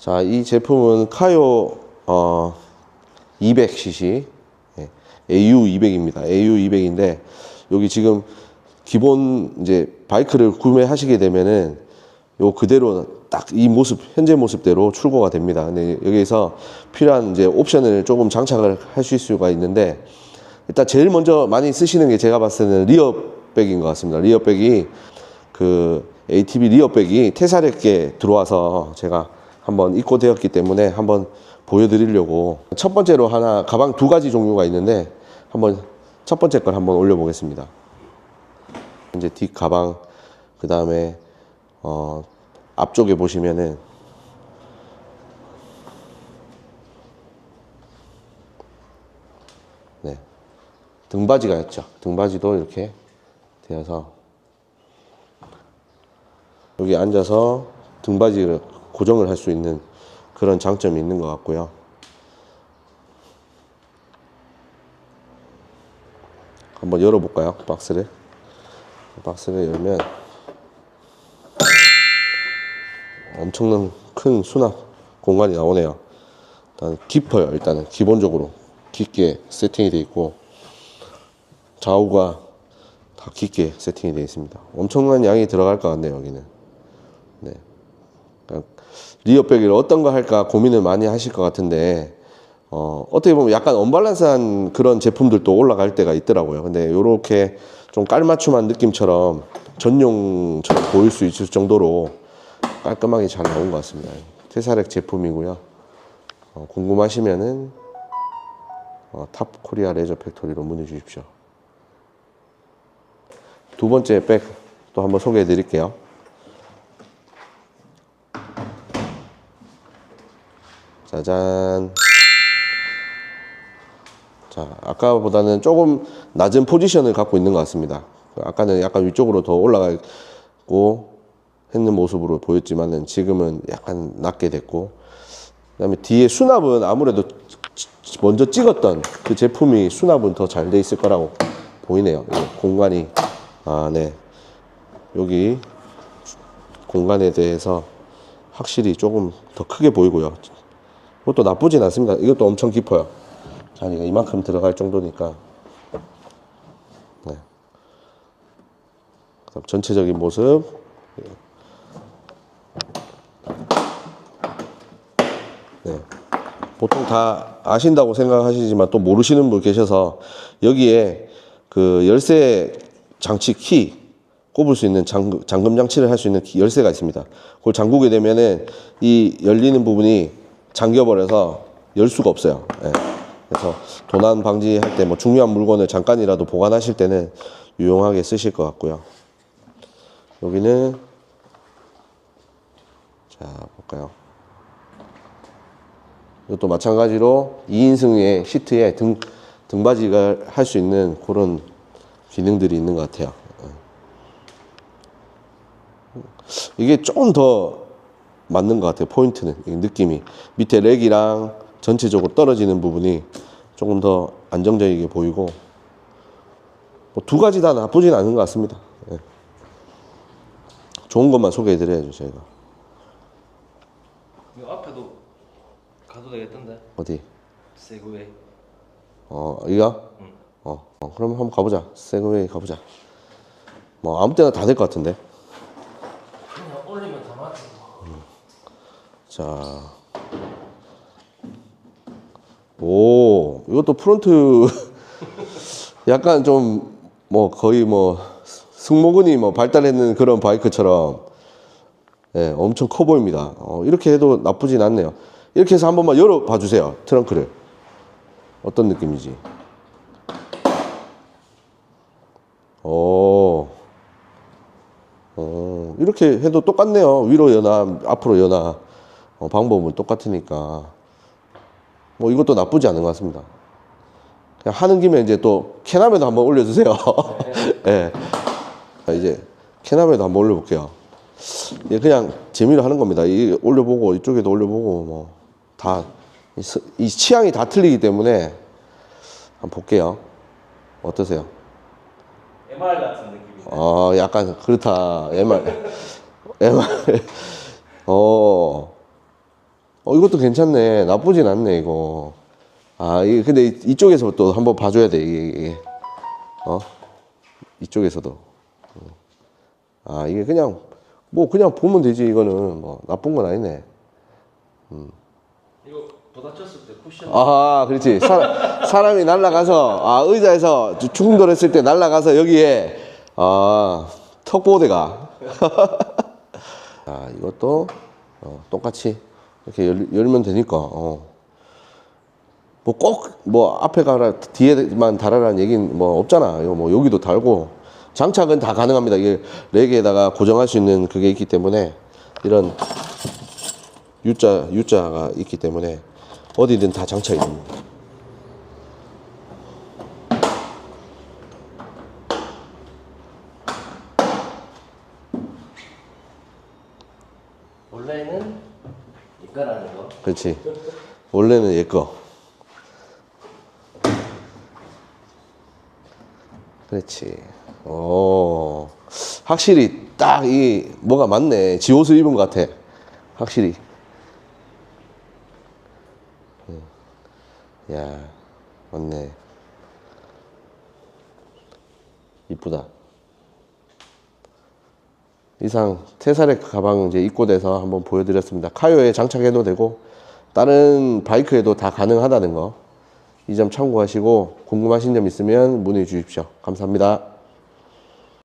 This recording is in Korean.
자, 이 제품은 카요 어, 200cc 예, AU 200입니다. AU 200인데 여기 지금 기본 이제 바이크를 구매하시게 되면은 요 그대로 딱 이 모습 현재 모습대로 출고가 됩니다. 근데 여기서 필요한 이제 옵션을 조금 장착을 하실 수가 있는데 일단 제일 먼저 많이 쓰시는 게 제가 봤을 때는 리어백인 것 같습니다. 리어백이 그 ATV 리어백이 태사력게 들어와서 제가 한번 입고되었기 때문에 한번 보여드리려고 첫 번째로 하나 가방 두 가지 종류가 있는데 한번 첫 번째 걸 한번 올려보겠습니다. 이제 뒷 가방 그 다음에 어, 앞쪽에 보시면은 네 등받이가 있죠. 등받이도 이렇게 되어서 여기 앉아서 등받이를 고정을 할 수 있는 그런 장점이 있는 것 같고요. 한번 열어볼까요? 박스를. 박스를 열면 엄청난 큰 수납 공간이 나오네요. 일단 깊어요. 일단은 기본적으로 깊게 세팅이 되어 있고 좌우가 다 깊게 세팅이 되어 있습니다. 엄청난 양이 들어갈 것 같네요. 여기는. 네. 그러니까 리어백을 어떤 거 할까 고민을 많이 하실 것 같은데 어, 어떻게 보면 약간 언밸런스한 그런 제품들도 올라갈 때가 있더라고요. 근데 이렇게 좀 깔맞춤한 느낌처럼 전용처럼 보일 수 있을 정도로 깔끔하게 잘 나온 것 같습니다. 테사렉 제품이고요. 어, 궁금하시면은 어, 탑 코리아 레저 팩토리로 문의 주십시오. 두 번째 백 또 한번 소개해 드릴게요. 짜잔. 자, 아까보다는 조금 낮은 포지션을 갖고 있는 것 같습니다. 아까는 약간 위쪽으로 더 올라가고 했는 모습으로 보였지만은 지금은 약간 낮게 됐고, 그 다음에 뒤에 수납은 아무래도 먼저 찍었던 그 제품이 수납은 더 잘 돼 있을 거라고 보이네요. 이 공간이 아, 네. 여기 공간에 대해서 확실히 조금 더 크게 보이고요. 그것도 나쁘진 않습니다. 이것도 엄청 깊어요. 자리가 이만큼 들어갈 정도니까. 네. 그다음 전체적인 모습. 네. 보통 다 아신다고 생각하시지만 또 모르시는 분 계셔서 여기에 그 열쇠 장치 키 꼽을 수 있는 잠금, 장치를 할 수 있는 키, 열쇠가 있습니다. 그걸 잠그게 되면은 이 열리는 부분이 잠겨버려서 열 수가 없어요. 예. 그래서 도난 방지할 때 뭐 중요한 물건을 잠깐이라도 보관하실 때는 유용하게 쓰실 것 같고요. 여기는 자 볼까요? 이것도 마찬가지로 2인승의 시트에 등 등받이가 할 수 있는 그런 기능들이 있는 것 같아요. 이게 조금 더 맞는 것 같아요. 포인트는. 이 느낌이. 밑에 렉이랑 전체적으로 떨어지는 부분이 조금 더 안정적이게 보이고 뭐 두 가지 다 나쁘진 않은 것 같습니다. 예. 좋은 것만 소개해드려야죠 저희가. 이거 앞에도 가도 되겠던데? 어디? 세그웨이. 어 이거? 응. 어, 어 그럼 한번 가보자. 세그웨이 가보자. 뭐 아무 때나 다 될 것 같은데 그냥 올리면 다 맞지 자. 오, 이것도 프론트 약간 좀 뭐 거의 뭐 승모근이 뭐 발달했는 그런 바이크처럼 예, 엄청 커 보입니다. 어, 이렇게 해도 나쁘진 않네요. 이렇게 해서 한 번만 열어 봐 주세요. 트렁크를. 어떤 느낌이지? 오. 어, 이렇게 해도 똑같네요. 위로 여나, 앞으로 여나. 어, 방법은 똑같으니까. 뭐 이것도 나쁘지 않은 것 같습니다. 그냥 하는 김에 이제 또 캐나메도 한번 올려주세요. 예. 자, 이제 캐나메도 한번 올려볼게요. 예, 그냥 재미로 하는 겁니다. 이 올려보고 이쪽에도 올려보고 뭐 다 이 취향이 다 틀리기 때문에 한번 볼게요. 어떠세요? MR 같은 느낌이네 어, 약간 그렇다. MR. MR. 어. 어, 이것도 괜찮네. 나쁘진 않네, 이거. 아, 이게 근데 이- 이쪽에서 또 한번 봐줘야 돼, 이게. 이게. 어? 이쪽에서도. 어. 아, 이게 그냥, 뭐, 그냥 보면 되지, 이거는. 뭐, 나쁜 건 아니네. 이거 부딪혔을 때 쿠션 아, 그렇지. 사, 사람이 날아가서, 아, 의자에서 주- 충돌했을 때 날아가서 여기에, 아, 턱보드가. 아, 이것도, 어, 똑같이 이렇게 열, 열면 되니까, 어. 뭐 꼭, 뭐, 앞에 가라, 뒤에만 달아라는 얘기는 뭐 없잖아. 이거 뭐, 여기도 달고. 장착은 다 가능합니다. 이게 렉에다가 고정할 수 있는 그게 있기 때문에, 이런 U자, U자가 있기 때문에, 어디든 다 장착이 됩니다. 원래는 이거라는 거 그렇지. 원래는 얘 거. 그렇지. 오. 확실히 딱 이 뭐가 맞네. 지 옷을 입은 것 같아. 확실히. 음. 야, 맞네. 이쁘다. 이상 테사렉 가방 이제 입고돼서 한번 보여드렸습니다. 카요에 장착해도 되고 다른 바이크에도 다 가능하다는 거 이 점 참고하시고 궁금하신 점 있으면 문의 주십시오. 감사합니다.